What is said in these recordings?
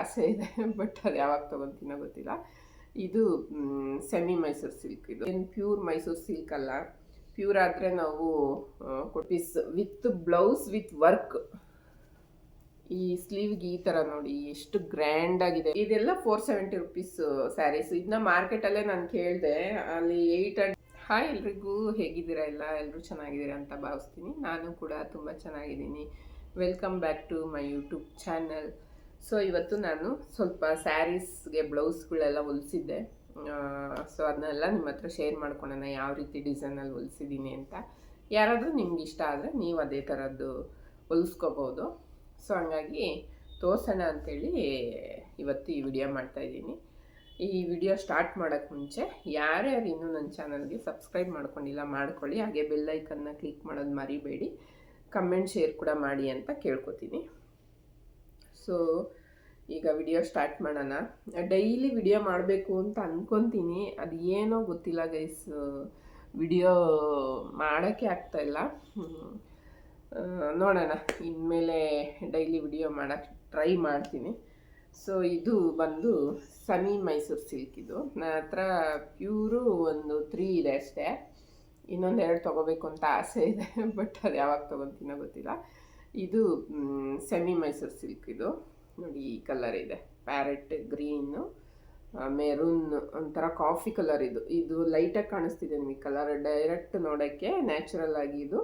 ಆಸೆ ಇದೆ, ಬಟ್ ಅದು ಯಾವಾಗ ತೊಗೊತೀನೋ ಗೊತ್ತಿಲ್ಲ. ಇದು ಸೆಮಿ ಮೈಸೂರು ಸಿಲ್ಕ್ ಇದು. ಏನು ಪ್ಯೂರ್ ಮೈಸೂರು ಸಿಲ್ಕ್ ಅಲ್ಲ. ಪ್ಯೂರ್ ಆದರೆ ನಾವು piece with blouse, with work. ಈ ಸ್ಲೀವ್ಗೆ ಈ ಥರ ನೋಡಿ, ಎಷ್ಟು ಗ್ರ್ಯಾಂಡ್ ಆಗಿದೆ. ಇದೆಲ್ಲ ಫೋರ್ ಸೆವೆಂಟಿ ರುಪೀಸ್ ಸ್ಯಾರೀಸ್. ಇದನ್ನ ಮಾರ್ಕೆಟಲ್ಲೇ ನಾನು ಕೇಳಿದೆ. ಅಲ್ಲಿ ಏಯ್ಟ್ ಅಂಡ್ ಹಾಯ್ ಎಲ್ರಿಗೂ, ಹೇಗಿದ್ದೀರಾ ಎಲ್ಲ? ಎಲ್ಲರೂ ಚೆನ್ನಾಗಿದ್ದೀರಾ ಅಂತ ಭಾವಿಸ್ತೀನಿ. ನಾನು ಕೂಡ ತುಂಬ ಚೆನ್ನಾಗಿದ್ದೀನಿ. Welcome back to my YouTube channel. So ಇವತ್ತು ನಾನು ಸ್ವಲ್ಪ ಸ್ಯಾರೀಸ್ಗೆ ಬ್ಲೌಸ್ಗಳೆಲ್ಲ ಹೊಲಿಸಿದ್ದೆ. ಸೊ ಅದನ್ನೆಲ್ಲ ನಿಮ್ಮ ಹತ್ರ ಶೇರ್ ಮಾಡ್ಕೊಳ್ಳೋಣ ಯಾವ ರೀತಿ ಡಿಸೈನಲ್ಲಿ ಹೊಲಿಸಿದ್ದೀನಿ ಅಂತ. ಯಾರಾದರೂ ನಿಮ್ಗೆ ಇಷ್ಟ ಆದರೆ ನೀವು ಅದೇ ಥರದ್ದು ಹೊಲಿಸ್ಕೋಬೋದು. ಸೊ ಹಂಗಾಗಿ ತೋರ್ಸೋಣ ಅಂಥೇಳಿ ಇವತ್ತು ಈ ವಿಡಿಯೋ ಮಾಡ್ತಾಯಿದ್ದೀನಿ ಈ ವಿಡಿಯೋ ಸ್ಟಾರ್ಟ್ ಮಾಡೋಕ್ಕೆ ಮುಂಚೆ ಯಾರ್ಯಾರು ಇನ್ನೂ ನನ್ನ ಚಾನಲ್ಗೆ ಸಬ್ಸ್ಕ್ರೈಬ್ ಮಾಡ್ಕೊಂಡಿಲ್ಲ ಮಾಡ್ಕೊಳ್ಳಿ. ಹಾಗೆ ಬೆಲ್ಲೈಕನ್ನ ಕ್ಲಿಕ್ ಮಾಡೋದು ಮರಿಬೇಡಿ. ಕಮೆಂಟ್ ಶೇರ್ ಕೂಡ ಮಾಡಿ ಅಂತ ಕೇಳ್ಕೊತೀನಿ. ಸೊ, ಈಗ ವಿಡಿಯೋ ಸ್ಟಾರ್ಟ್ ಮಾಡೋಣ. ಡೈಲಿ ವಿಡಿಯೋ ಮಾಡಬೇಕು ಅಂತ ಅಂದ್ಕೊತೀನಿ ಅದು ಏನೋ ಗೊತ್ತಿಲ್ಲ ಗೈಸ್ ವಿಡಿಯೋ ಮಾಡೋಕ್ಕೆ ಆಗ್ತಾಯಿಲ್ಲ ನೋಡೋಣ. ಇನ್ಮೇಲೆ ಡೈಲಿ ವಿಡಿಯೋ ಮಾಡೋಕ್ಕೆ ಟ್ರೈ ಮಾಡ್ತೀನಿ. ಸೊ ಇದು ಬಂದು ಸನಿ ಮೈಸೂರು ಸಿಲ್ಕ್ ಇದು. ನನ್ನ ಹತ್ರ ಪ್ಯೂರು ಒಂದು ತ್ರೀ ಇದೆ ಅಷ್ಟೇ. ಇನ್ನೊಂದು ಎರಡು ತೊಗೋಬೇಕು ಅಂತ ಆಸೆ ಇದೆ. ಬಟ್ ಅದು ಯಾವಾಗ ತೊಗೊತೀನೋ ಗೊತ್ತಿಲ್ಲ. ಇದು ಸೆಮಿ ಮೈಸೂರ್ ಸಿಲ್ಕ್ ಇದು. ನೋಡಿ, ಈ ಕಲರ್ ಇದೆ. ಪ್ಯಾರೆಟ್ ಗ್ರೀನು ಮೆರೂನ್ ಒಂಥರ ಕಾಫಿ ಕಲರ್ ಇದು. ಇದು ಲೈಟಾಗಿ ಕಾಣಿಸ್ತಿದೆ ನಿಮಗೆ ಕಲರ್ ಡೈರೆಕ್ಟ್ ನೋಡೋಕ್ಕೆ ನ್ಯಾಚುರಲ್ ಆಗಿ ಇದು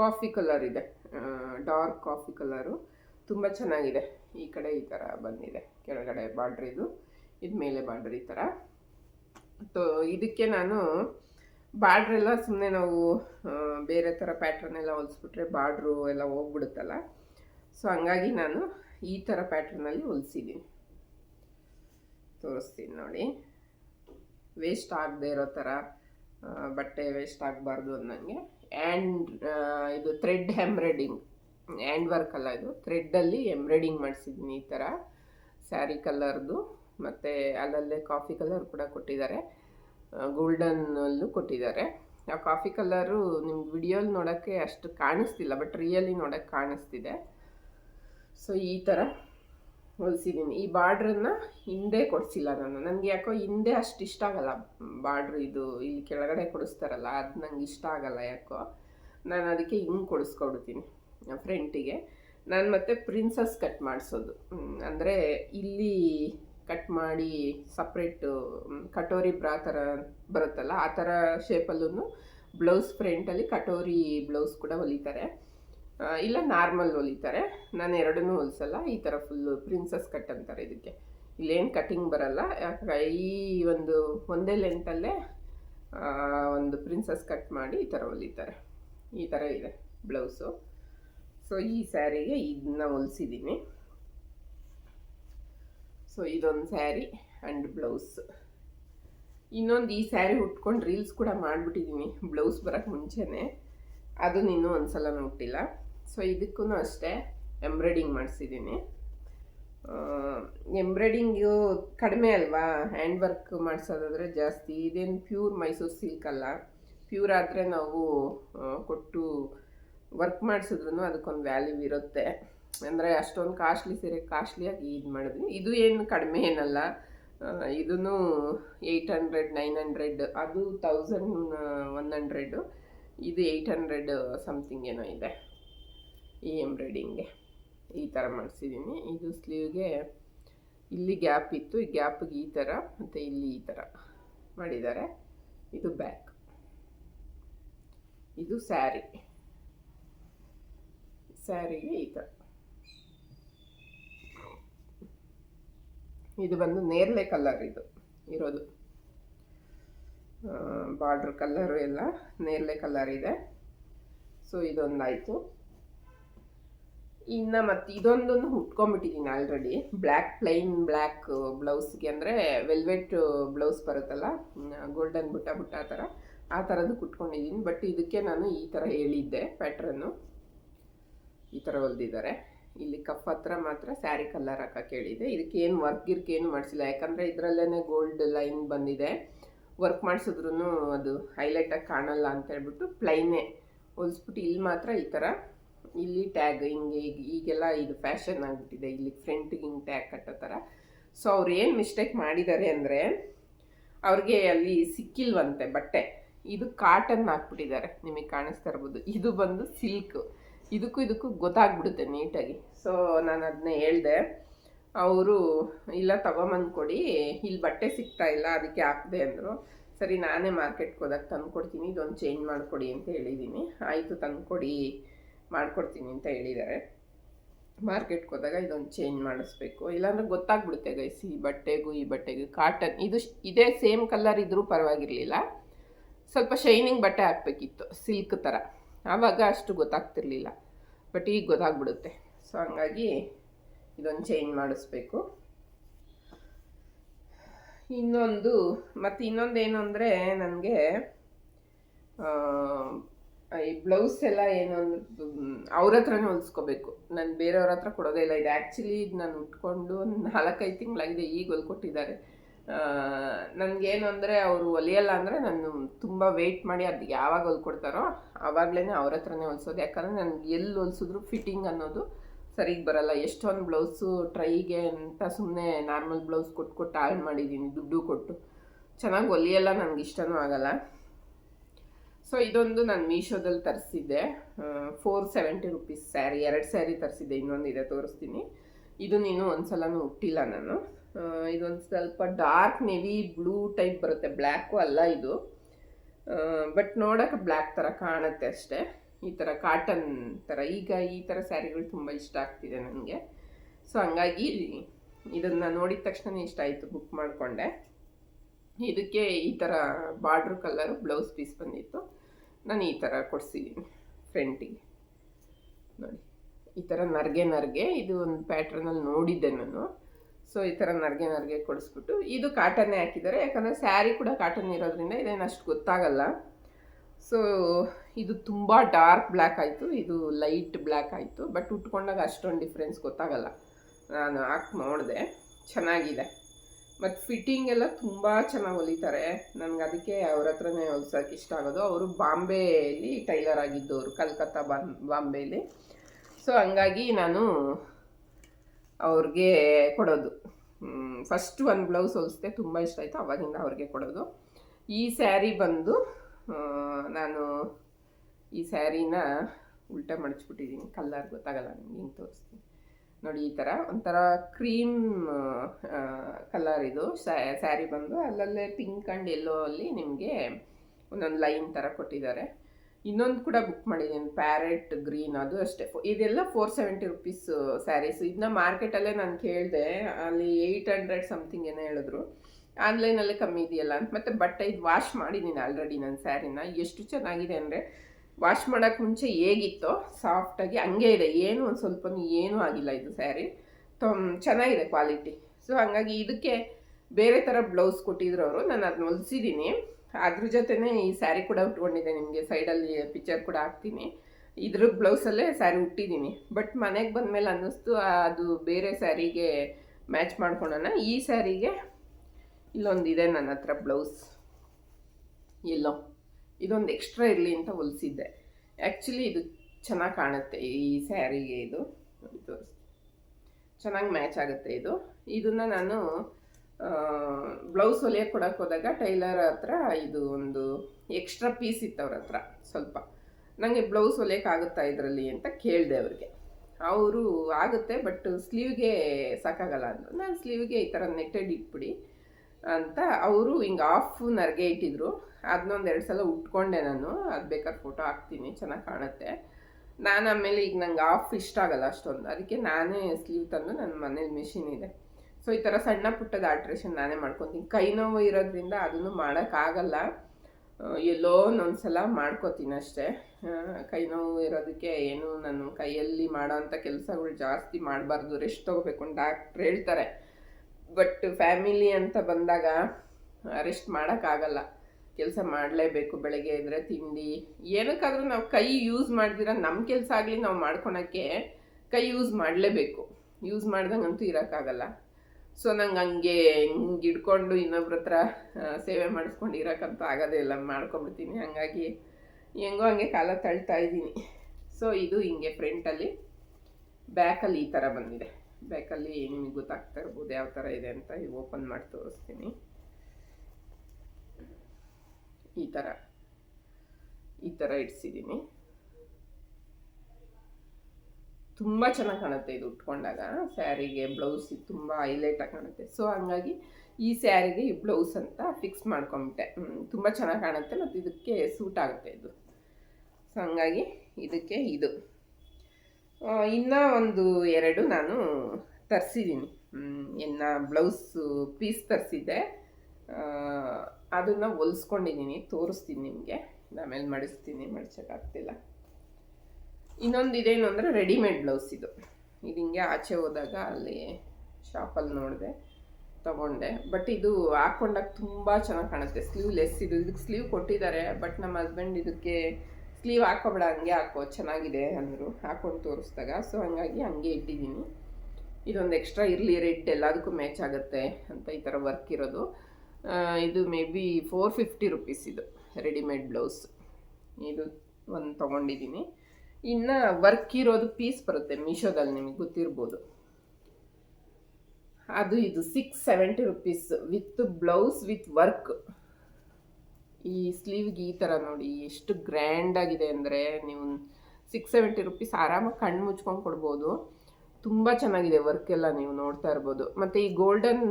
ಕಾಫಿ ಕಲರ್ ಇದೆ. ಡಾರ್ಕ್ ಕಾಫಿ ಕಲರು ತುಂಬ ಚೆನ್ನಾಗಿದೆ. ಈ ಕಡೆ ಈ ಥರ ಬಂದಿದೆ. ಕೆಳಗಡೆ ಬಾರ್ಡ್ರಿದು ಇದು. ಮೇಲೆ ಬಾರ್ಡ್ರ್ ಈ ಥರ ತೋ ಇದಕ್ಕೆ ನಾನು ಬಾರ್ಡ್ರ್ ಎಲ್ಲ ಸುಮ್ಮನೆ ನಾವು ಬೇರೆ ಥರ ಪ್ಯಾಟ್ರನ್ ಎಲ್ಲ ಹೊಲಿಸ್ಬಿಟ್ರೆ ಬಾರ್ಡ್ರು ಎಲ್ಲ ಹೋಗ್ಬಿಡುತ್ತಲ್ಲ? ಸೊ ಹಂಗಾಗಿ ನಾನು ಈ ಥರ ಪ್ಯಾಟ್ರನಲ್ಲಿ ಹೊಲಿಸಿದ್ದೀನಿ ತೋರಿಸ್ತೀನಿ ನೋಡಿ. ವೇಸ್ಟ್ ಆಗದೆ ಇರೋ ಥರ ಬಟ್ಟೆ ವೇಸ್ಟ್ ಆಗಬಾರ್ದು ಅನ್ನಂಗೆ. ಆ್ಯಂಡ್ ಇದು ಥ್ರೆಡ್ ಎಂಬ್ರಾಯ್ಡಿಂಗ್ ಆ್ಯಂಡ್ ವರ್ಕ್ ಅಲ್ಲ ಇದು. ಥ್ರೆಡ್ಡಲ್ಲಿ ಎಂಬ್ರಾಯ್ಡಿಂಗ್ ಮಾಡಿಸಿದ್ದೀನಿ ಈ ಥರ. ಸ್ಯಾರಿ ಕಲರ್ದು ಮತ್ತು ಅಲ್ಲಲ್ಲೇ ಕಾಫಿ ಕಲರ್ ಕೂಡ ಕೊಟ್ಟಿದ್ದಾರೆ. ಗೋಲ್ಡನ್ನಲ್ಲೂ ಕೊಟ್ಟಿದ್ದಾರೆ. ಆ ಕಾಫಿ ಕಲರು ನಿಮ್ಗೆ ವಿಡಿಯೋಲಿ ನೋಡೋಕ್ಕೆ ಅಷ್ಟು ಕಾಣಿಸ್ತಿಲ್ಲ ಬಟ್ ರಿಯಲಿ ನೋಡೋಕ್ಕೆ ಕಾಣಿಸ್ತಿದೆ. ಸೊ ಈ ಥರ ಹೊಲಿಸಿದ್ದೀನಿ ಈ ಬಾರ್ಡ್ರನ್ನು ಹಿಂದೆ ಕೊಡಿಸಿಲ್ಲ ನಾನು. ನನಗೆ ಯಾಕೋ ಹಿಂದೆ ಅಷ್ಟು ಇಷ್ಟ ಆಗಲ್ಲ. ಬಾರ್ಡ್ರ್ ಇದು ಇಲ್ಲಿ ಕೆಳಗಡೆ ಕೊಡಿಸ್ತಾರಲ್ಲ, ಅದು ನಂಗೆ ಇಷ್ಟ ಆಗಲ್ಲ ಯಾಕೋ. ನಾನು ಅದಕ್ಕೆ ಹಿಂಗೆ ಕೊಡಿಸ್ಕೊಡ್ತೀನಿ ಫ್ರಂಟಿಗೆ ನಾನು ಮತ್ತೆ ಪ್ರಿನ್ಸಸ್ ಕಟ್ ಮಾಡಿಸೋದು. ಅಂದರೆ ಇಲ್ಲಿ ಕಟ್ ಮಾಡಿ ಸಪ್ರೇಟ್ ಕಟೋರಿ ಬ್ರಾ ಥರ ಬರುತ್ತಲ್ಲ, ಆ ಥರ ಶೇಪಲ್ಲೂ ಬ್ಲೌಸ್ ಫ್ರಂಟಲ್ಲಿ ಕಟೋರಿ ಬ್ಲೌಸ್ ಕೂಡ ಹೊಲಿತಾರೆ. ಇಲ್ಲ ನಾರ್ಮಲ್ ಹೊಲಿತಾರೆ. ನಾನು ಎರಡನ್ನೂ ಹೊಲಿಸಲ್ಲ, ಈ ಥರ ಫುಲ್ಲು ಪ್ರಿನ್ಸಸ್ ಕಟ್ ಅಂತಾರೆ ಇದಕ್ಕೆ. ಇಲ್ಲೇನು ಕಟಿಂಗ್ ಬರಲ್ಲ. ಯಾಕಂದ್ರೆ ಈ ಒಂದು, ಒಂದೇ ಲೆಂತಲ್ಲೇ ಒಂದು ಪ್ರಿನ್ಸಸ್ ಕಟ್ ಮಾಡಿ ಈ ಥರ ಹೊಲಿತಾರೆ. ಈ ಥರ ಇದೆ ಬ್ಲೌಸು ಸೊ ಈ ಸ್ಯಾರಿಗೆ ಇದನ್ನ ಹೊಲಿಸಿದ್ದೀನಿ ಸೊ ಇದೊಂದು ಸ್ಯಾರಿ ಆ್ಯಂಡ್ ಬ್ಲೌಸ್ ಇನ್ನೊಂದು ಈ ಸ್ಯಾರಿ ಉಟ್ಕೊಂಡು ರೀಲ್ಸ್ ಕೂಡ ಮಾಡಿಬಿಟ್ಟಿದ್ದೀನಿ ಬ್ಲೌಸ್ ಬರೋಕ್ಕೆ ಮುಂಚೆನೇ. ಅದು ಇನ್ನೂ ಒಂದು ಸಲ ಹುಟ್ಟಿಲ್ಲ ಸೊ ಇದಕ್ಕೂ ಅಷ್ಟೇ ಎಂಬ್ರಾಯ್ಡಿಂಗ್ ಮಾಡಿಸಿದ್ದೀನಿ ಎಂಬ್ರಾಯ್ಡಿಂಗು ಕಡಿಮೆ ಅಲ್ವಾ? ಹ್ಯಾಂಡ್ ವರ್ಕ್ ಮಾಡಿಸೋದಾದರೆ ಜಾಸ್ತಿ. ಇದೇನು ಪ್ಯೂರ್ ಮೈಸೂರು ಸಿಲ್ಕ್ ಅಲ್ಲ. ಪ್ಯೂರ್ ಆದರೆ ನಾವು ಕೊಟ್ಟು ವರ್ಕ್ ಮಾಡಿಸಿದ್ರು ಅದಕ್ಕೊಂದು ವ್ಯಾಲ್ಯೂ ಇರುತ್ತೆ. ಅಂದರೆ ಅಷ್ಟೊಂದು ಕಾಸ್ಟ್ಲಿ ಸೀರೆ ಕಾಸ್ಟ್ಲಿಯಾಗಿ ಇದು ಮಾಡಿದ್ವಿ. ಇದು ಏನು ಕಡಿಮೆ ಏನಲ್ಲ. ಇದೂ ಏಯ್ಟ್ ಹಂಡ್ರೆಡ್ ನೈನ್ ಹಂಡ್ರೆಡ್ ಅದು ತೌಸಂಡ್ ಒನ್ ಹಂಡ್ರೆಡು ಇದು ಏಯ್ಟ್ ಹಂಡ್ರೆಡ್ ಸಮಥಿಂಗ್ ಏನೋ ಇದೆ. ಈ ಎಂಬ್ರಾಯ್ಡಿಂಗ್ಗೆ ಈ ಥರ ಮಾಡಿಸಿದ್ದೀನಿ ಇದು ಸ್ಲೀವ್ಗೆ ಇಲ್ಲಿ ಗ್ಯಾಪ್ ಇತ್ತು. ಈ ಗ್ಯಾಪಿಗೆ ಈ ಥರ ಮತ್ತು ಇಲ್ಲಿ ಈ ಥರ ಮಾಡಿದ್ದಾರೆ. ಇದು ಬ್ಯಾಕ್ ಇದು ಸ್ಯಾರಿ ಸ್ಯಾರಿಗೆ ಈ ಥರ ಇದು ಬಂದು ನೇರಳೆ ಕಲರ್ ಇದು, ಇರೋದು. ಬಾರ್ಡ್ರ್ ಕಲ್ಲರು ಎಲ್ಲ ನೇರಳೆ ಕಲರ್ ಇದೆ. ಸೊ ಇದೊಂದಾಯಿತು. ಇನ್ನು ಮತ್ತು ಇದೊಂದನ್ನು ಹುಟ್ಕೊಂಬಿಟ್ಟಿದ್ದೀನಿ ಆಲ್ರೆಡಿ ಬ್ಲ್ಯಾಕ್ ಪ್ಲೈನ್ ಬ್ಲ್ಯಾಕ್ ಬ್ಲೌಸ್ಗೆ ಅಂದರೆ ವೆಲ್ವೆಟ್ ಬ್ಲೌಸ್ ಬರುತ್ತಲ್ಲ ಗೋಲ್ಡನ್ ಬುಟ್ಟ ಬುಟ್ಟ ಆ ಥರ, ಆ ಥರದ್ದು ಕುಟ್ಕೊಂಡಿದ್ದೀನಿ ಬಟ್ ಇದಕ್ಕೆ ನಾನು ಈ ಥರ ಹೇಳಿದ್ದೆ ಪ್ಯಾಟ್ರನ್ನು ಈ ಥರ ಹೊಲ್ದಿದ್ದಾರೆ. ಇಲ್ಲಿ ಕಫ್ ಹತ್ರ ಮಾತ್ರ ಸ್ಯಾರಿ ಕಲರ್ ಹಾಕಕ್ಕೆ ಹೇಳಿದೆ. ಏನು ವರ್ಕ್ ಗಿರ್ಕ್ ಏನು ಮಾಡಿಸಿಲ್ಲ. ಯಾಕಂದರೆ ಇದರಲ್ಲೇ ಗೋಲ್ಡ್ ಲೈನ್ ಬಂದಿದೆ. ವರ್ಕ್ ಮಾಡಿಸಿದ್ರು ಅದು ಹೈಲೈಟಾಗಿ ಕಾಣಲ್ಲ ಅಂತ ಹೇಳ್ಬಿಟ್ಟು ಪ್ಲೈನೇ ಹೊಲಿಸ್ಬಿಟ್ಟು ಇಲ್ಲಿ ಮಾತ್ರ ಈ ಥರ. ಇಲ್ಲಿ ಟ್ಯಾಗ್ ಹಿಂಗೆ ಈಗ ಈಗೆಲ್ಲ ಇದು ಫ್ಯಾಷನ್ ಆಗಿಬಿಟ್ಟಿದೆ. ಇಲ್ಲಿ ಫ್ರಂಟಿಗೆ ಹಿಂಗೆ ಟ್ಯಾಗ್ ಕಟ್ಟೋ ಥರ. ಸೊ ಅವ್ರು ಏನು ಮಿಸ್ಟೇಕ್ ಮಾಡಿದ್ದಾರೆ ಅಂದರೆ ಅವ್ರಿಗೆ ಅಲ್ಲಿ ಸಿಕ್ಕಿಲ್ವಂತೆ ಬಟ್ಟೆ. ಇದು ಕಾಟನ್ ಹಾಕ್ಬಿಟ್ಟಿದ್ದಾರೆ. ನಿಮಗೆ ಕಾಣಿಸ್ತಾ ಇರ್ಬೋದು. ಇದು ಬಂದು ಸಿಲ್ಕ್ ಇದಕ್ಕೂ ಇದಕ್ಕೂ ಗೊತ್ತಾಗ್ಬಿಡುತ್ತೆ ನೀಟಾಗಿ. ಸೊ ನಾನು ಅದನ್ನ ಹೇಳ್ದೆ. ಅವರು, ಇಲ್ಲ, ತಗೊಂಬಂದು ಕೊಡಿ. ಇಲ್ಲಿ ಬಟ್ಟೆ ಸಿಗ್ತಾ ಇಲ್ಲ, ಅದಕ್ಕೆ ಹಾಕ್ದೆ ಅಂದರು. ಸರಿ, ನಾನೇ ಮಾರ್ಕೆಟ್ಗೆ ಹೋದಾಗ ತಂದುಕೊಡ್ತೀನಿ, ಇದೊಂದು ಚೇಂಜ್ ಮಾಡಿಕೊಡಿ ಅಂತ ಹೇಳಿದ್ದೀನಿ ಆಯಿತು, ತಂದುಕೊಡಿ, ಮಾಡಿಕೊಡ್ತೀನಿ ಅಂತ ಹೇಳಿದ್ದಾರೆ ಮಾರ್ಕೆಟ್ಗೆ ಹೋದಾಗ ಇದೊಂದು ಚೇಂಜ್ ಮಾಡಿಸ್ಬೇಕು. ಇಲ್ಲಾಂದ್ರೆ ಗೊತ್ತಾಗ್ಬಿಡುತ್ತೆ ಗೈಸ್ ಈ ಬಟ್ಟೆಗೂ ಈ ಬಟ್ಟೆಗೂ ಕಾಟನ್ ಇದು ಇದೇ ಸೇಮ್ ಕಲರ್ ಇದ್ದರೂ ಪರವಾಗಿರಲಿಲ್ಲ. ಸ್ವಲ್ಪ ಶೈನಿಂಗ್ ಬಟ್ಟೆ ಹಾಕ್ಬೇಕಿತ್ತು ಸಿಲ್ಕ್ ಥರ ಆವಾಗ ಅಷ್ಟು ಗೊತ್ತಾಗ್ತಿರ್ಲಿಲ್ಲ. ಬಟ್ ಈಗ ಗೊತ್ತಾಗ್ಬಿಡುತ್ತೆ. ಸೊ ಹಂಗಾಗಿ ಇದೊಂದು ಚೇಂಜ್ ಮಾಡಿಸ್ಬೇಕು. ಇನ್ನೊಂದು, ಮತ್ತು ಏನು ಅಂದರೆ ನನಗೆ ಈ ಬ್ಲೌಸ್ ಎಲ್ಲ ಏನು ಅವ್ರ ಹತ್ರನೇ ಹೊಲ್ಸ್ಕೋಬೇಕು. ನಾನು ಬೇರೆಯವ್ರ ಹತ್ರ ಕೊಡೋದೇ ಇಲ್ಲ. ಇದು ಆ್ಯಕ್ಚುಲಿ ಇದು ನಾನು ಉಟ್ಕೊಂಡು ಒಂದು ನಾಲ್ಕೈದು ತಿಂಗಳಾಗಿದೆ, ಈಗ ಹೊಲ್ಕೊಟ್ಟಿದ್ದಾರೆ. ನನಗೇನು ಅಂದರೆ ಅವರು ಒಲಿಯಲ್ಲ ಅಂದರೆ ನಾನು ತುಂಬ ವೆಯ್ಟ್ ಮಾಡಿ ಅದು ಯಾವಾಗ ಹೊಲ್ಕೊಡ್ತಾರೋ ಆವಾಗಲೇ ಅವ್ರ ಹತ್ರನೇ ಹೊಲ್ಸೋದು ಯಾಕಂದರೆ ನನಗೆ ಎಲ್ಲಿ ಹೊಲ್ಸಿದ್ರು ಫಿಟ್ಟಿಂಗ್ ಅನ್ನೋದು ಸರಿಗೆ ಬರಲ್ಲ. ಎಷ್ಟೊಂದು ಬ್ಲೌಸು ಟ್ರೈಗೆ ಅಂತ ಸುಮ್ಮನೆ ನಾರ್ಮಲ್ ಬ್ಲೌಸ್ ಕೊಟ್ಟು ಕೊಟ್ಟು ಹಾಳು ಮಾಡಿದ್ದೀನಿ ದುಡ್ಡು ಕೊಟ್ಟು. ಚೆನ್ನಾಗಿ ಒಲಿಯಲ್ಲ, ನನಗೆ ಇಷ್ಟನೂ ಆಗಲ್ಲ. ಸೊ ಇದೊಂದು ನಾನು ಮೀಶೋದಲ್ಲಿ ತರಿಸಿದ್ದೆ. ಫೋರ್ ಸೆವೆಂಟಿ ರುಪೀಸ್ ಸ್ಯಾರಿ ಎರಡು ಸ್ಯಾರಿ ತರಿಸಿದ್ದೆ. ಇನ್ನೊಂದು ಇದೆ ತೋರಿಸ್ತೀನಿ. ಇದು ನೀನು ಒಂದ್ಸಲನೂ ಹುಟ್ಟಿಲ್ಲ ನಾನು. ಇದೊಂದು ಸ್ವಲ್ಪ ಡಾರ್ಕ್ ನೆವಿ ಬ್ಲೂ ಟೈಪ್ ಬರುತ್ತೆ. ಬ್ಲ್ಯಾಕು ಅಲ್ಲ ಇದು. ಬಟ್ ನೋಡೋಕೆ ಬ್ಲ್ಯಾಕ್ ಥರ ಕಾಣುತ್ತೆ ಅಷ್ಟೇ. ಈ ಥರ ಕಾಟನ್ ಥರ ಈಗ ಈ ಥರ ಸ್ಯಾರಿಗಳು ತುಂಬ ಇಷ್ಟ ಆಗ್ತಿದೆ ನನಗೆ. ಸೊ ಹಂಗಾಗಿ ಇದನ್ನು ನೋಡಿದ ತಕ್ಷಣ ಇಷ್ಟ ಆಯಿತು ಬುಕ್ ಮಾಡಿಕೊಂಡೆ. ಇದಕ್ಕೆ ಈ ಥರ ಬಾರ್ಡ್ರ್ ಕಲರು ಬ್ಲೌಸ್ ಪೀಸ್ ಬಂದಿತ್ತು. ನಾನು ಈ ಥರ ಕೊಡಿಸಿದ್ದೀನಿ ಫ್ರಂಟಿಗೆ ನೋಡಿ. ಈ ಥರ ನರ್ಗೆ ನರ್ಗೆ ಇದು ಒಂದು ಪ್ಯಾಟ್ರನಲ್ಲಿ ನೋಡಿದ್ದೆ ನಾನು. ಸೊ, ಈ ಥರ ನರ್ಗೆ ನರ್ಗೆ ಕೊಡಿಸ್ಬಿಟ್ಟು ಇದು ಕಾಟನ್ನೇ ಹಾಕಿದ್ದಾರೆ. ಯಾಕಂದರೆ ಸ್ಯಾರಿ ಕೂಡ ಕಾಟನ್ ಇರೋದ್ರಿಂದ ಇದೇನು ಅಷ್ಟು ಗೊತ್ತಾಗಲ್ಲ. ಸೊ, ಇದು ತುಂಬ ಡಾರ್ಕ್ ಬ್ಲ್ಯಾಕ್ ಆಯಿತು. ಇದು ಲೈಟ್ ಬ್ಲ್ಯಾಕ್ ಆಯಿತು. ಬಟ್ ಉಟ್ಕೊಂಡಾಗ ಅಷ್ಟೊಂದು ಡಿಫ್ರೆನ್ಸ್ ಗೊತ್ತಾಗಲ್ಲ. ನಾನು ಹಾಕಿ ನೋಡಿದೆ. ಚೆನ್ನಾಗಿದೆ. ಮತ್ತು ಫಿಟ್ಟಿಂಗ್ ಎಲ್ಲ ತುಂಬ ಚೆನ್ನಾಗಿ ಹೊಲಿತಾರೆ. ನನಗೆ ಅದಕ್ಕೆ ಅವ್ರ ಹತ್ರನೇ ಹೊಲ್ಸೋಕೆ ಇಷ್ಟ ಆಗೋದು. ಅವರು ಬಾಂಬೆಯಲ್ಲಿ ಟೈಲರ್ ಆಗಿದ್ದವರು, ಕಲ್ಕತ್ತಾ ಬಾಂಬೆಯಲ್ಲಿ ಸೊ, ಹಂಗಾಗಿ ನಾನು ಅವ್ರಿಗೆ ಕೊಡೋದು. ಫಸ್ಟ್ ಒಂದು ಬ್ಲೌಸ್ ಹೊಲಿಸ್ದೆ, ತುಂಬ ಇಷ್ಟ ಆಯಿತು, ಅವಾಗಿಂದ ಅವ್ರಿಗೆ ಕೊಡೋದು. ಈ ಸ್ಯಾರಿ ಬಂದು ನಾನು ಈ ಸ್ಯಾರಿನ ಉಲ್ಟಾ ಮಡಚ್ಬಿಟ್ಟಿದ್ದೀನಿ ಕಲ್ಲರ್ ಗೊತ್ತಾಗಲ್ಲ ನಿಮ್ಗೆ, ಹಿಂಗೆ ತೋರಿಸ್ತೀನಿ. ನೋಡಿ, ಈ ಥರ ಒಂಥರ ಕ್ರೀಮ್ ಕಲರ್ ಇದು. ಸ್ಯಾರಿ ಬಂದು ಅಲ್ಲಲ್ಲೇ ಪಿಂಕ್ ಆ್ಯಂಡ್ ಎಲ್ಲೋ ಅಲ್ಲಿ ನಿಮಗೆ ಒಂದೊಂದು ಲೈನ್ ಥರ ಕೊಟ್ಟಿದ್ದಾರೆ. ಇನ್ನೊಂದು ಕೂಡ ಬುಕ್ ಮಾಡಿದ್ದೀನಿ ಪ್ಯಾರೆಟ್ ಗ್ರೀನ್ ಅದು ಅಷ್ಟೇ. ಇದೆಲ್ಲ ಫೋರ್ ಸೆವೆಂಟಿ ರುಪೀಸ್ ಸ್ಯಾರೀಸ್ ಇದನ್ನ ಮಾರ್ಕೆಟಲ್ಲೇ ನಾನು ಕೇಳಿದೆ, ಅಲ್ಲಿ ಏಯ್ಟ್ ಹಂಡ್ರೆಡ್ ಸಮಥಿಂಗ್ ಏನೋ ಹೇಳಿದ್ರು. ಆನ್ಲೈನಲ್ಲೇ ಕಮ್ಮಿ ಇದೆಯಲ್ಲ ಅಂತ. ಮತ್ತು ಬಟ್ಟೆ ಇದು ವಾಶ್ ಮಾಡಿದ್ದೀನಿ ಆಲ್ರೆಡಿ ನನ್ನ ಸ್ಯಾರಿನ ಎಷ್ಟು ಚೆನ್ನಾಗಿದೆ ಅಂದರೆ ವಾಶ್ ಮಾಡೋಕ್ಕೆ ಮುಂಚೆ ಹೇಗಿತ್ತೋ ಸಾಫ್ಟಾಗಿ ಹಂಗೆ ಇದೆ. ಏನು ಒಂದು ಸ್ವಲ್ಪ ಏನೂ ಆಗಿಲ್ಲ ಇದು ಸ್ಯಾರಿ ತೊಮ್, ಚೆನ್ನಾಗಿದೆ ಕ್ವಾಲಿಟಿ ಸೊ ಹಾಗಾಗಿ ಇದಕ್ಕೆ ಬೇರೆ ಥರ ಬ್ಲೌಸ್ ಕೊಟ್ಟಿದ್ರು ಅವರು. ನಾನು ಅದನ್ನ ಹೊಲಿಸಿದ್ದೀನಿ ಅದ್ರ ಜೊತೆನೇ ಈ ಸ್ಯಾರಿ ಕೂಡ ಉಟ್ಕೊಂಡಿದ್ದೆ ನಿಮಗೆ ಸೈಡಲ್ಲಿ ಪಿಕ್ಚರ್ ಕೂಡ ಹಾಕ್ತೀನಿ. ಇದ್ರ ಬ್ಲೌಸಲ್ಲೇ ಸ್ಯಾರಿ ಉಟ್ಟಿದ್ದೀನಿ ಬಟ್ ಮನೆಗೆ ಬಂದಮೇಲೆ ಅನ್ನಿಸ್ತು, ಅದು ಬೇರೆ ಸ್ಯಾರಿಗೆ ಮ್ಯಾಚ್ ಮಾಡ್ಕೊಳ್ಳೋಣ ಈ ಸ್ಯಾರಿಗೆ ಇಲ್ಲೊಂದಿದೆ ನನ್ನ ಹತ್ರ ಬ್ಲೌಸ್ ಎಲ್ಲೋ. ಇದೊಂದು ಎಕ್ಸ್ಟ್ರಾ ಇರಲಿ ಅಂತ ಹೊಲಿಸಿದ್ದೆ. ಆ್ಯಕ್ಚುಲಿ ಇದು ಚೆನ್ನಾಗಿ ಕಾಣುತ್ತೆ ಈ ಸ್ಯಾರಿಗೆ ಇದು. ಚೆನ್ನಾಗಿ ಮ್ಯಾಚ್ ಆಗುತ್ತೆ ಇದು. ಇದನ್ನು ನಾನು ಬ್ಲೌಸ್ ಹೊಲಿಯಕ್ಕೆ ಕೊಡಕ್ಕೆ ಹೋದಾಗ ಟೈಲರ್ ಹತ್ರ ಇದು ಒಂದು ಎಕ್ಸ್ಟ್ರಾ ಪೀಸ್ ಇತ್ತು ಅವ್ರ ಹತ್ರ, ಸ್ವಲ್ಪ. ನನಗೆ ಬ್ಲೌಸ್ ಹೊಲಿಯೋಕ್ಕಾಗುತ್ತಾ ಇದರಲ್ಲಿ ಅಂತ ಕೇಳಿದೆ ಅವ್ರಿಗೆ. ಅವರು ಆಗುತ್ತೆ ಬಟ್ ಸ್ಲೀವ್ಗೆ ಸಾಕಾಗಲ್ಲ ಅಂದರು. ನಾನು ಸ್ಲೀವ್ಗೆ ಈ ಥರ ನೆಟ್ಟೆಡ್ ಇಟ್ಬಿಡಿ ಅಂತ ಅವರು ಹಿಂಗೆ ಆಫ್ ನರ್ಗೆ ಇಟ್ಟಿದ್ರು. ಅದನ್ನೊಂದು ಎರಡು ಸಲ ಉಟ್ಕೊಂಡೆ ನಾನು. ಅದು ಬೇಕಾದ್ರೆ ಫೋಟೋ ಹಾಕ್ತೀನಿ, ಚೆನ್ನಾಗಿ ಕಾಣುತ್ತೆ. ನಾನು ಆಮೇಲೆ ಈಗ ನಂಗೆ ಆಫ್ ಇಷ್ಟ ಆಗಲ್ಲ ಅಷ್ಟೊಂದು. ಅದಕ್ಕೆ ನಾನೇ ಸ್ಲೀವ್ ತಂದು ನನ್ನ ಮನೇಲಿ ಮಿಷಿನ್ ಇದೆ. ಸೊ ಈ ಥರ ಸಣ್ಣ ಪುಟ್ಟದ ಆಲ್ಟ್ರೇಷನ್ ನಾನೇ ಮಾಡ್ಕೊತೀನಿ. ಕೈ ನೋವು ಇರೋದ್ರಿಂದ ಅದನ್ನು ಮಾಡೋಕ್ಕಾಗಲ್ಲ ಎಲ್ಲೋ ಒಂದೊಂದು ಸಲ ಮಾಡ್ಕೋತೀನಿ ಅಷ್ಟೇ. ಕೈ ನೋವು ಇರೋದಕ್ಕೆ ಏನು ನಾನು ಕೈಯಲ್ಲಿ ಮಾಡೋವಂಥ ಕೆಲಸಗಳು ಜಾಸ್ತಿ ಮಾಡಬಾರ್ದು. ರೆಸ್ಟ್ ತೊಗೋಬೇಕು ಅಂತ ಡಾಕ್ಟ್ರ್ ಹೇಳ್ತಾರೆ. ಬಟ್ ಫ್ಯಾಮಿಲಿ ಅಂತ ಬಂದಾಗ ರೆಸ್ಟ್ ಮಾಡೋಕ್ಕಾಗಲ್ಲ ಕೆಲಸ ಮಾಡಲೇಬೇಕು ಬೆಳಗ್ಗೆ ಇದ್ದರೆ ತಿಂಡಿ. ಏನಕ್ಕಾದರೂ ನಾವು ಕೈ ಯೂಸ್ ಮಾಡ್ದಿರ ನಮ್ಮ ಕೆಲಸ ಆಗಲಿ ನಾವು ಮಾಡ್ಕೊಳಕ್ಕೆ ಕೈ ಯೂಸ್ ಮಾಡಲೇಬೇಕು. ಯೂಸ್ ಮಾಡ್ದಂಗಂತೂ ಇರೋಕ್ಕಾಗಲ್ಲ ಸೊ ನಂಗೆ ಹಂಗೆ ಹಿಂಗೆ ಇಟ್ಕೊಂಡು ಇನ್ನೊಬ್ರ ಹತ್ರ ಸೇವೆ ಮಾಡಿಸ್ಕೊಂಡು ಇರೋಕ್ಕಂತೂ ಆಗೋದೇ ಇಲ್ಲ ಮಾಡ್ಕೊಂಬಿಡ್ತೀನಿ. ಹಾಗಾಗಿ ಹೆಂಗೋ ಹಂಗೆ ಕಾಲ ತಳ್ತಾ ಇದ್ದೀನಿ. ಸೊ ಇದು ಹಿಂಗೆ ಫ್ರಂಟಲ್ಲಿ ಬ್ಯಾಕಲ್ಲಿ ಈ ಥರ ಬಂದಿದೆ. ಬ್ಯಾಕಲ್ಲಿ ನಿಮಗೆ ಗೊತ್ತಾಗ್ತಾ ಇರ್ಬೋದು ಯಾವ ಥರ ಇದೆ ಅಂತ ಇದು ಓಪನ್ ಮಾಡಿ ತೋರಿಸ್ತೀನಿ. ಈ ಥರ ಈ ಥರ ಇಡ್ಸಿದ್ದೀನಿ. ತುಂಬ ಚೆನ್ನಾಗಿ ಕಾಣುತ್ತೆ ಇದು ಉಟ್ಕೊಂಡಾಗ. ಸ್ಯಾರಿಗೆ ಬ್ಲೌಸ್ ತುಂಬ ಹೈಲೈಟಾಗಿ ಕಾಣುತ್ತೆ. ಸೊ ಹಂಗಾಗಿ ಈ ಸ್ಯಾರಿಗೆ ಈ ಬ್ಲೌಸ್ ಅಂತ ಫಿಕ್ಸ್ ಮಾಡ್ಕೊಂಬಿಟ್ಟೆ. ತುಂಬ ಚೆನ್ನಾಗಿ ಕಾಣುತ್ತೆ ಮತ್ತು ಇದಕ್ಕೆ ಸೂಟ್ ಆಗುತ್ತೆ ಇದು. ಸೊ ಹಂಗಾಗಿ ಇದಕ್ಕೆ ಇದು. ಇನ್ನೂ ಒಂದು ಎರಡು ನಾನು ತರಿಸಿದ್ದೀನಿ ಇನ್ನು ಬ್ಲೌಸು ಪೀಸ್ ತರಿಸಿದ್ದೆ. ಅದನ್ನು ಹೊಲಿಸ್ಕೊಂಡಿದ್ದೀನಿ ತೋರಿಸ್ತೀನಿ ನಿಮಗೆ. ಆಮೇಲೆ ಮಡಿಸ್ತೀನಿ ಮಡ್ಸೋಕ್ಕಾಗ್ತಿಲ್ಲ ಇನ್ನೊಂದು ಇದೇನು ಅಂದರೆ ರೆಡಿಮೇಡ್ ಬ್ಲೌಸ್ ಇದು. ಇದು ಹಿಂಗೆ ಆಚೆ ಹೋದಾಗ ಅಲ್ಲಿ ಶಾಪಲ್ಲಿ ನೋಡಿದೆ, ತಗೊಂಡೆ. ಬಟ್ ಇದು ಹಾಕ್ಕೊಂಡಾಗ ತುಂಬ ಚೆನ್ನಾಗಿ ಕಾಣುತ್ತೆ. ಸ್ಲೀವ್ ಲೆಸ್ ಇದು. ಇದಕ್ಕೆ ಸ್ಲೀವ್ ಕೊಟ್ಟಿದ್ದಾರೆ, ಬಟ್ ನಮ್ಮ ಹಸ್ಬೆಂಡ್ ಇದಕ್ಕೆ ಸ್ಲೀವ್ ಹಾಕೋಬೇಡ, ಹಂಗೆ ಹಾಕೋ, ಚೆನ್ನಾಗಿದೆ ಅಂದರು. ಹಾಕೊಂಡು ತೋರಿಸ್ದಾಗ. ಸೊ ಹಂಗಾಗಿ ಹಂಗೆ ಇಟ್ಟಿದ್ದೀನಿ. ಇದೊಂದು ಎಕ್ಸ್ಟ್ರಾ ಇರಲಿ, ರೆಡ್ ಎಲ್ಲದಕ್ಕೂ ಮ್ಯಾಚ್ ಆಗುತ್ತೆ ಅಂತ ಈ ಥರ ವರ್ಕ್ ಇರೋದು. ಇದು maybe four fifty rupees ಇದು, ರೆಡಿಮೇಡ್ ಬ್ಲೌಸ್. ಇದು ಒಂದು ತೊಗೊಂಡಿದ್ದೀನಿ. ಇನ್ನು ವರ್ಕ್ ಇರೋದು ಪೀಸ್ ಬರುತ್ತೆ ಮೀಶೋದಲ್ಲಿ ನಿಮಗೆ ಗೊತ್ತಿರ್ಬೋದು. ಅದು ಇದು six seventy rupees with blouse with work ಈ ಸ್ಲೀವ್ಗೆ ಈ ಥರ ನೋಡಿ, ಎಷ್ಟು ಗ್ರ್ಯಾಂಡ್ ಆಗಿದೆ ಅಂದರೆ ನೀವು ಸಿಕ್ಸ್ ಸೆವೆಂಟಿ ರುಪೀಸ್ ಆರಾಮಾಗಿ ಕಣ್ಣು ಮುಚ್ಕೊಂಡು ಕೊಡ್ಬೋದು. ತುಂಬ ಚೆನ್ನಾಗಿದೆ ವರ್ಕ್ ಎಲ್ಲ ನೀವು ನೋಡ್ತಾ ಇರ್ಬೋದು. ಮತ್ತು ಈ ಗೋಲ್ಡನ್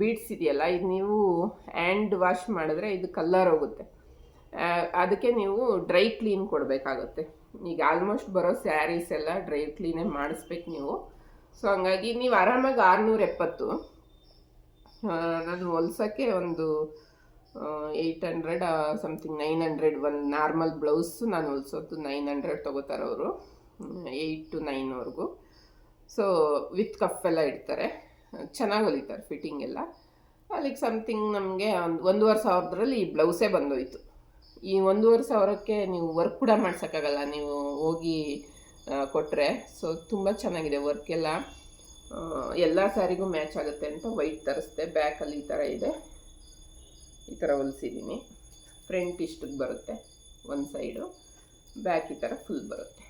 ಬೀಡ್ಸ್ ಇದೆಯಲ್ಲ, ಇದು ನೀವು ಹ್ಯಾಂಡ್ ವಾಶ್ ಮಾಡಿದ್ರೆ ಇದು ಕಲ್ಲರ್ ಹೋಗುತ್ತೆ. ಅದಕ್ಕೆ ನೀವು ಡ್ರೈ ಕ್ಲೀನ್ ಕೊಡಬೇಕಾಗುತ್ತೆ. ಈಗ ಆಲ್ಮೋಸ್ಟ್ ಬರೋ ಸ್ಯಾರೀಸ್ ಎಲ್ಲ ಡ್ರೈ ಕ್ಲೀನೇ ಮಾಡಿಸ್ಬೇಕು ನೀವು. ಸೊ ಹಂಗಾಗಿ ನೀವು ಆರಾಮಾಗಿ ಆರುನೂರ ಎಪ್ಪತ್ತು ನಾನು ಹೊಲ್ಸೋಕ್ಕೆ ಒಂದು eight hundred something nine hundred ಒಂದು ನಾರ್ಮಲ್ ಬ್ಲೌಸು ನಾನು ಹೊಲ್ಸೋದು ನೈನ್ ಹಂಡ್ರೆಡ್ ತೊಗೋತಾರೆ ಅವರು. ಏಯ್ಟ್ ಟು ನೈನ್ವರೆಗೂ ಸೊ ವಿತ್ ಕಫ್ ಎಲ್ಲ ಇಡ್ತಾರೆ. ಚೆನ್ನಾಗಿ ಹೊಲಿತಾರೆ ಫಿಟ್ಟಿಂಗ್ ಎಲ್ಲ. ಅಲ್ಲಿಗೆ ಸಮಥಿಂಗ್ ನಮಗೆ ಒಂದು, ಒಂದೂವರೆ ಸಾವಿರದ್ರಲ್ಲಿ ಈ ಬ್ಲೌಸೇ ಬಂದೋಯ್ತು. ಈ ಒಂದೂವರೆ ಸಾವಿರಕ್ಕೆ ನೀವು ವರ್ಕ್ ಕೂಡ ಮಾಡ್ಸೋಕ್ಕಾಗಲ್ಲ. ನೀವು ಹೋಗಿ ಕೊಟ್ಟರೆ ಸೊ ತುಂಬ ಚೆನ್ನಾಗಿದೆ ವರ್ಕ್ ಎಲ್ಲ. ಎಲ್ಲ ಸ್ಯಾರಿಗೂ ಮ್ಯಾಚ್ ಆಗುತ್ತೆ ಅಂತ ವೈಟ್ ತರಿಸ್ದೆ ಬ್ಯಾಕಲ್ಲಿ ಈ ಥರ ಇದೆ. ಈ ಥರ ಹೊಲಿಸಿದ್ದೀನಿ. ಫ್ರಂಟ್ ಇಷ್ಟಕ್ಕೆ ಬರುತ್ತೆ, ಒಂದು ಸೈಡು ಬ್ಯಾಕ್ ಈ ಥರ ಫುಲ್ ಬರುತ್ತೆ.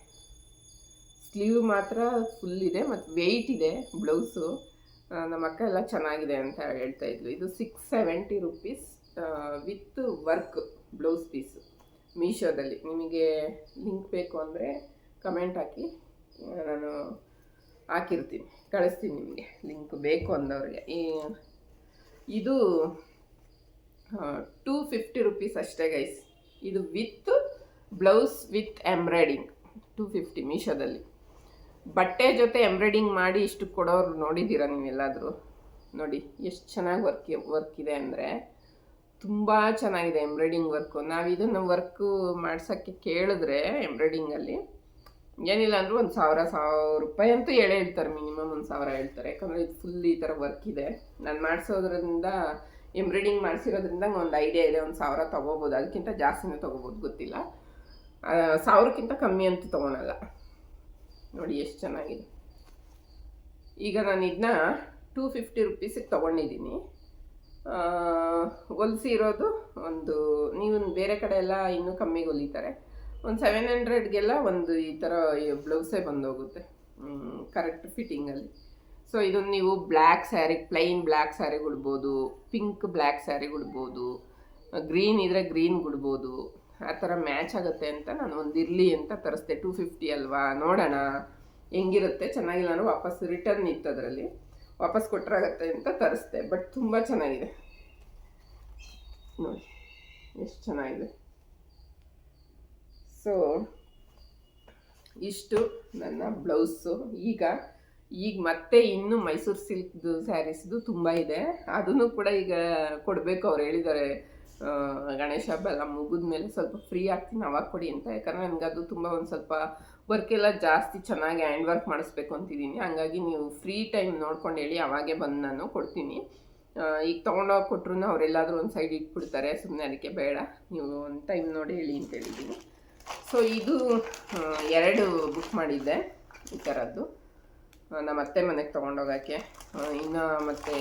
ಸ್ಲೀವ್ ಮಾತ್ರ ಫುಲ್ ಇದೆ, ಮತ್ತು ವೆಯ್ಟ್ ಇದೆ ಬ್ಲೌಸು ನಮ್ಮ ಅಕ್ಕ ಎಲ್ಲ ಚೆನ್ನಾಗಿದೆ ಅಂತ ಹೇಳ್ತಾ ಇದು six seventy rupees with work blouse piece ಮೀಶೋದಲ್ಲಿ. ನಿಮಗೆ ಲಿಂಕ್ ಬೇಕು ಅಂದರೆ ಕಮೆಂಟ್ ಹಾಕಿ. ನಾನು ಹಾಕಿರ್ತೀನಿ, ಕಳಿಸ್ತೀನಿ ನಿಮಗೆ ಲಿಂಕ್ ಬೇಕು ಅಂದವ್ರಿಗೆ. ಈ, ಇದು ಟೂ ಫಿಫ್ಟಿ ರುಪೀಸ್ ಅಷ್ಟೇ ಗೈಸ್ ಇದು with blouse with embroidering two fifty ಮೀಶೋದಲ್ಲಿ. ಬಟ್ಟೆ ಜೊತೆ ಎಂಬ್ರಾಯ್ಡಿಂಗ್ ಮಾಡಿ ಇಷ್ಟು ಕೊಡೋರು ನೋಡಿದ್ದೀರಾ ನೀವೆಲ್ಲಾದರೂ? ನೋಡಿ, ಎಷ್ಟು ಚೆನ್ನಾಗಿ ವರ್ಕ್ ವರ್ಕ್ ಇದೆ ಅಂದರೆ. ತುಂಬ ಚೆನ್ನಾಗಿದೆ ಎಂಬ್ರಾಯ್ಡಿಂಗ್ ವರ್ಕು. ನಾವು ಇದನ್ನು ವರ್ಕು ಮಾಡ್ಸೋಕ್ಕೆ ಕೇಳಿದ್ರೆ ಎಂಬ್ರಾಯ್ಡಿಂಗಲ್ಲಿ ಏನಿಲ್ಲ ಅಂದರೂ ಒಂದು ಸಾವಿರ ಸಾವಿರ ರೂಪಾಯಿ ಅಂತೂ ಹೇಳೇ ಹೇಳ್ತಾರೆ, ಮಿನಿಮಮ್ ಒಂದು ಸಾವಿರ ಹೇಳ್ತಾರೆ. ಯಾಕಂದರೆ ಇದು ಫುಲ್ ಈ ಥರ ವರ್ಕ್ ಇದೆ. ನಾನು ಮಾಡಿಸೋದ್ರಿಂದ, ಎಂಬ್ರಾಯ್ಡಿಂಗ್ ಮಾಡಿಸಿರೋದ್ರಿಂದ ಒಂದು ಐಡಿಯಾ ಇದೆ, ಒಂದು ಸಾವಿರ ತೊಗೋಬೋದು. ಅದಕ್ಕಿಂತ ಜಾಸ್ತಿನೇ ತೊಗೋಬೋದು, ಗೊತ್ತಿಲ್ಲ. ಸಾವಿರಕ್ಕಿಂತ ಕಮ್ಮಿ ಅಂತೂ ತೊಗೊಳಲ್ಲ. ನೋಡಿ ಎಷ್ಟು ಚೆನ್ನಾಗಿದೆ. ಈಗ ನಾನು ಇದನ್ನ ಟೂ ಫಿಫ್ಟಿ ರುಪೀಸಿಗೆ ತೊಗೊಂಡಿದ್ದೀನಿ. ಹೊಲಿಸಿ ಇರೋದು ಒಂದು, ನೀವು ಬೇರೆ ಕಡೆ ಎಲ್ಲ ಇನ್ನೂ ಕಮ್ಮಿಗೆ ಹೊಲಿತಾರೆ. ಒಂದು ಸೆವೆನ್ ಹಂಡ್ರೆಡ್ಗೆಲ್ಲ ಒಂದು ಈ ಥರ ಬ್ಲೌಸೇ ಬಂದೋಗುತ್ತೆ. ಕರೆಕ್ಟ್ ಫಿಟ್ಟಿಂಗಲ್ಲಿ ಸೊ ಇದನ್ನು ನೀವು black sari plain black sari ಉಡ್ಬೋದು pink black sari ಉಡ್ಬೋದು ಗ್ರೀನ್ ಇದ್ರೆ ಗ್ರೀನ್ ಉಡ್ಬೋದು. ಆ ಥರ ಮ್ಯಾಚ್ ಆಗುತ್ತೆ ಅಂತ ನಾನು ಒಂದು ಇರಲಿ ಅಂತ ತರಿಸ್ದೆ. ಟೂ ಫಿಫ್ಟಿ ಅಲ್ವಾ? ನೋಡೋಣ. ಹೆಂಗಿರುತ್ತೆ? ಚೆನ್ನಾಗಿಲ್ಲ ಅಂದ್ರೆ ವಾಪಸ್ ರಿಟರ್ನ್ ಇತ್ತು ಅದರಲ್ಲಿ. ವಾಪಸ್ ಕೊಟ್ಟರಾಗತ್ತೆ ಅಂತ ತರಿಸ್ದೆ ಬಟ್ ತುಂಬ ಚೆನ್ನಾಗಿದೆ. ನೋಡಿ, ಎಷ್ಟು ಚೆನ್ನಾಗಿದೆ. ಸೊ ಇಷ್ಟು ನನ್ನ ಬ್ಲೌಸು. ಈಗ ಈಗ ಮತ್ತೆ ಇನ್ನು ಮೈಸೂರು ಸಿಲ್ಕ್ದು ಸ್ಯಾರೀಸ್ದು ತುಂಬ ಇದೆ. ಅದನ್ನು ಕೂಡ ಈಗ ಕೊಡಬೇಕು ಅವ್ರು ಹೇಳಿದ್ದಾರೆ. ಗಣೇಶ ಹಬ್ಬ ಎಲ್ಲ ಮುಗಿದ್ಮೇಲೆ ಸ್ವಲ್ಪ ಫ್ರೀ ಆಗ್ತೀನಿ, ಅವಾಗ ಕೊಡಿ ಅಂತ. ಯಾಕಂದರೆ ನನಗೆ ಅದು ತುಂಬ ಒಂದು ಸ್ವಲ್ಪ ವರ್ಕ್ ಎಲ್ಲ ಜಾಸ್ತಿ ಚೆನ್ನಾಗಿ ಹ್ಯಾಂಡ್ ವರ್ಕ್ ಮಾಡಿಸ್ಬೇಕು ಅಂತಿದ್ದೀನಿ. ಹಂಗಾಗಿ ನೀವು ಫ್ರೀ ಟೈಮ್ ನೋಡ್ಕೊಂಡು ಹೇಳಿ, ಅವಾಗೆ ಬಂದು ನಾನು ಕೊಡ್ತೀನಿ. ಈಗ ತೊಗೊಂಡೋಗಿ ಕೊಟ್ರು ಅವರೆಲ್ಲಾದರೂ ಒಂದು ಸೈಡ್ ಇಟ್ಬಿಡ್ತಾರೆ ಸುಮ್ಮನೆ ಅದಕ್ಕೆ ಬೇಡ. ನೀವು ಒಂದು ಟೈಮ್ ನೋಡಿ ಹೇಳಿ ಅಂತ ಹೇಳಿದ್ದೀನಿ. ಸೊ ಇದು ಎರಡು ಬುಕ್ ಮಾಡಿದ್ದೆ, ಈ ಥರದ್ದು ನಮ್ಮ ಅತ್ತೆ ಮನೆಗೆ ತೊಗೊಂಡೋಗೋಕ್ಕೆ. ಇನ್ನು ಮತ್ತು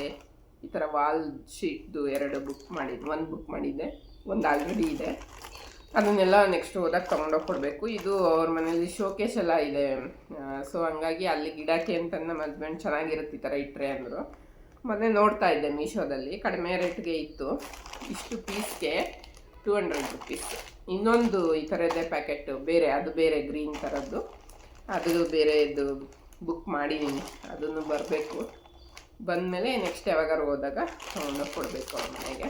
ಈ ಥರ ವಾಲ್ ಶೀಟ್ದು ಎರಡು ಬುಕ್ ಮಾಡಿದ್ದು ಒಂದು ಬುಕ್ ಮಾಡಿದ್ದೆ. ಒಂದು ಆಲ್ರೆಡಿ ಇದೆ. ಅದನ್ನೆಲ್ಲ ನೆಕ್ಸ್ಟ್ ಹೋದಾಗ ತೊಗೊಂಡೋಗಿ ಕೊಡಬೇಕು ಇದು ಅವ್ರ ಮನೇಲಿ ಶೋಕೇಶ್ ಎಲ್ಲ ಇದೆ. ಸೊ ಹಂಗಾಗಿ ಅಲ್ಲಿ ಗಿಡಕ್ಕೆ ಅಂತ ನಮ್ಮ ಹಸ್ಬೆಂಡ್ ಚೆನ್ನಾಗಿರುತ್ತೆ ಈ ಥರ ಇಟ್ಟರೆ ಅಂದರು. ಮೊನ್ನೆ ನೋಡ್ತಾ ಇದ್ದೆ ಮೀಶೋದಲ್ಲಿ ಕಡಿಮೆ ರೇಟ್ಗೆ ಇತ್ತು. ಇಷ್ಟು ಪೀಸ್ಗೆ ಟೂ ಹಂಡ್ರೆಡ್ ರುಪೀಸ್ ಇನ್ನೊಂದು ಈ ಥರದ್ದೇ ಪ್ಯಾಕೆಟು ಬೇರೆ, ಅದು ಬೇರೆ ಗ್ರೀನ್ ಥರದ್ದು ಅದು ಬೇರೆ ಇದು ಬುಕ್ ಮಾಡಿದ್ದೀನಿ ಅದನ್ನು ಬರಬೇಕು. ಬಂದಮೇಲೆ ನೆಕ್ಸ್ಟ್ ಯಾವಾಗಾರು ಹೋದಾಗ ತೊಗೊಂಡೋಗಿ ಕೊಡಬೇಕು ಅವ್ರ ಮನೆಗೆ.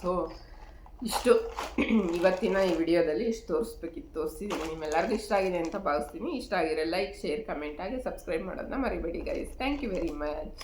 ಸೊ ಇಷ್ಟು ಇವತ್ತಿನ ಈ ವಿಡಿಯೋದಲ್ಲಿ ಇಷ್ಟು ತೋರಿಸ್ಬೇಕಿತ್ತು. ತೋರಿಸಿದ್ದೀನಿ ನಿಮ್ಮೆಲ್ಲರಿಗೂ ಇಷ್ಟ ಆಗಿದೆ ಅಂತ ಭಾವಿಸ್ತೀನಿ. ಇಷ್ಟ ಆಗಿರೋ ಲೈಕ್ ಶೇರ್ ಕಮೆಂಟ್ ಆಗಿ ಸಬ್ಸ್ಕ್ರೈಬ್ ಮಾಡೋದನ್ನ ಮರಿಬೇಡಿ guys thank you very much